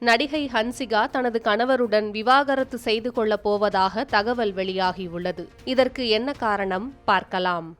நடிகை ஹன்சிகா தனது கணவருடன் விவாகரத்து செய்து கொள்ளப் போவதாக தகவல் வெளியாகியுள்ளது. இதற்கு என்ன காரணம்? பார்க்கலாம்.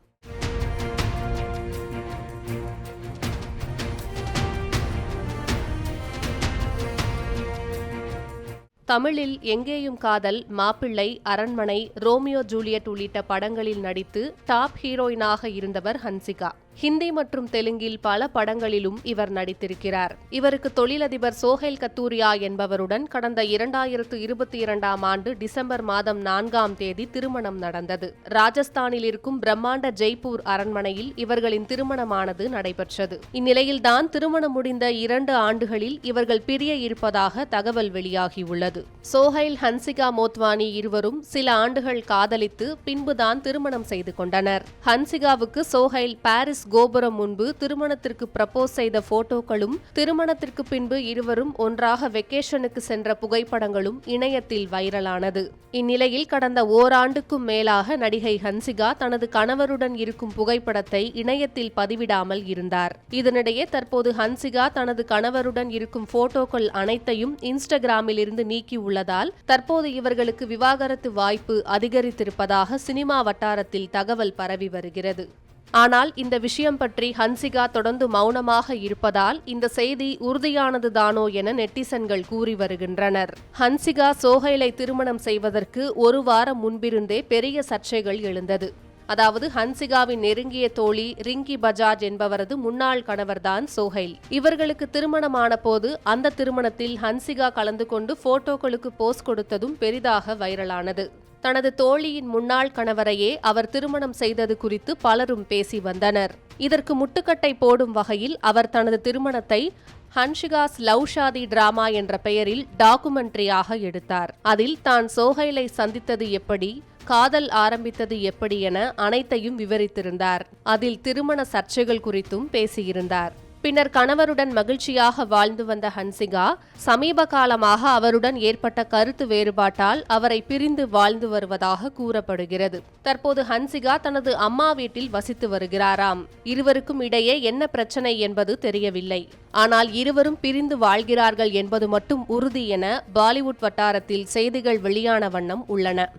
தமிழில் எங்கேயும் காதல் மாப்பிள்ளை அரண்மனை ரோமியோ ஜூலியட் உள்ளிட்ட படங்களில் நடித்து டாப் ஹீரோயினாக இருந்தவர் ஹன்சிகா. ஹிந்தி மற்றும் தெலுங்கில் பல படங்களிலும் இவர் நடித்திருக்கிறார். இவருக்கு தொழிலதிபர் சோஹைல் கத்தூரியா என்பவருடன் கடந்த இரண்டாயிரத்து இருபத்தி இரண்டாம் ஆண்டு டிசம்பர் மாதம் நான்காம் தேதி திருமணம் நடந்தது. ராஜஸ்தானில் இருக்கும் பிரம்மாண்ட ஜெய்ப்பூர் அரண்மனையில் இவர்களின் திருமணமானது நடைபெற்றது. இந்நிலையில்தான் திருமணம் முடிந்த இரண்டு ஆண்டுகளில் இவர்கள் பிரிய இருப்பதாக தகவல் வெளியாகியுள்ளது. சோஹைல் ஹன்சிகா மோத்வானி இருவரும் சில ஆண்டுகள் காதலித்து பின்புதான் திருமணம் செய்து கொண்டனர். ஹன்சிகாவுக்கு சோஹைல் பாரிஸ் கோபுரம் முன்பு திருமணத்திற்கு ப்ரப்போஸ் செய்த போட்டோக்களும் திருமணத்திற்கு பின்பு இருவரும் ஒன்றாக வெக்கேஷனுக்கு சென்ற புகைப்படங்களும் இணையத்தில் வைரலானது. இந்நிலையில் கடந்த ஓராண்டுக்கும் மேலாக நடிகை ஹன்சிகா தனது கணவருடன் இருக்கும் புகைப்படத்தை இணையத்தில் பதிவிடாமல் இருந்தார். இதனிடையே தற்போது ஹன்சிகா தனது கணவருடன் இருக்கும் போட்டோக்கள் அனைத்தையும் இன்ஸ்டாகிராமில் இருந்து உள்ளதால் தற்போது இவர்களுக்கு விவாகரத்து வாய்ப்பு அதிகரித்திருப்பதாக சினிமா வட்டாரத்தில் தகவல் பரவி வருகிறது. ஆனால் இந்த விஷயம் பற்றி ஹன்சிகா தொடர்ந்து மௌனமாக இருப்பதால் இந்த செய்தி உறுதியானதுதானோ என நெட்டிசன்கள் கூறி வருகின்றனர். ஹன்சிகா சோஹைலை திருமணம் செய்வதற்கு ஒரு வாரம் முன்பிருந்தே பெரிய சர்ச்சைகள் எழுந்தது. அதாவது ஹன்சிகாவின் நெருங்கிய தோழி ரிங்கி பஜாஜ் என்பவரது முன்னாள் கணவர்தான் சோஹைல். இவர்களுக்கு திருமணமான போது அந்த திருமணத்தில் ஹன்சிகா கலந்து கொண்டு போட்டோக்களுக்கு போஸ் கொடுத்ததும் பெரிதாக வைரலானது. தனது தோழியின் முன்னாள் கணவரையே அவர் திருமணம் செய்தது குறித்து பலரும் பேசி வந்தனர். இதற்கு முட்டுக்கட்டை போடும் வகையில் அவர் தனது திருமணத்தை ஹன்ஷிகாஸ் லவ் ஷாதி டிராமா என்ற பெயரில் டாக்குமெண்ட்ரியாக எடுத்தார். அதில் தான் சோஹைலை சந்தித்தது எப்படி காதல் ஆரம்பித்தது எப்படி என அனைத்தையும் விவரித்திருந்தார். அதில் திருமண சர்ச்சைகள் குறித்தும் பேசியிருந்தார். பின்னர் கணவருடன் மகிழ்ச்சியாக வாழ்ந்து வந்த ஹன்சிகா சமீப காலமாக அவருடன் ஏற்பட்ட கருத்து வேறுபாட்டால் அவரை பிரிந்து வாழ்ந்து வருவதாக கூறப்படுகிறது. தற்போது ஹன்சிகா தனது அம்மா வீட்டில் வசித்து வருகிறாராம். இருவருக்கும் இடையே என்ன பிரச்சனை என்பது தெரியவில்லை. ஆனால் இருவரும் பிரிந்து வாழ்கிறார்கள் என்பது மட்டும் உறுதி என பாலிவுட் வட்டாரத்தில் செய்திகள் வெளியான வண்ணம் உள்ளன.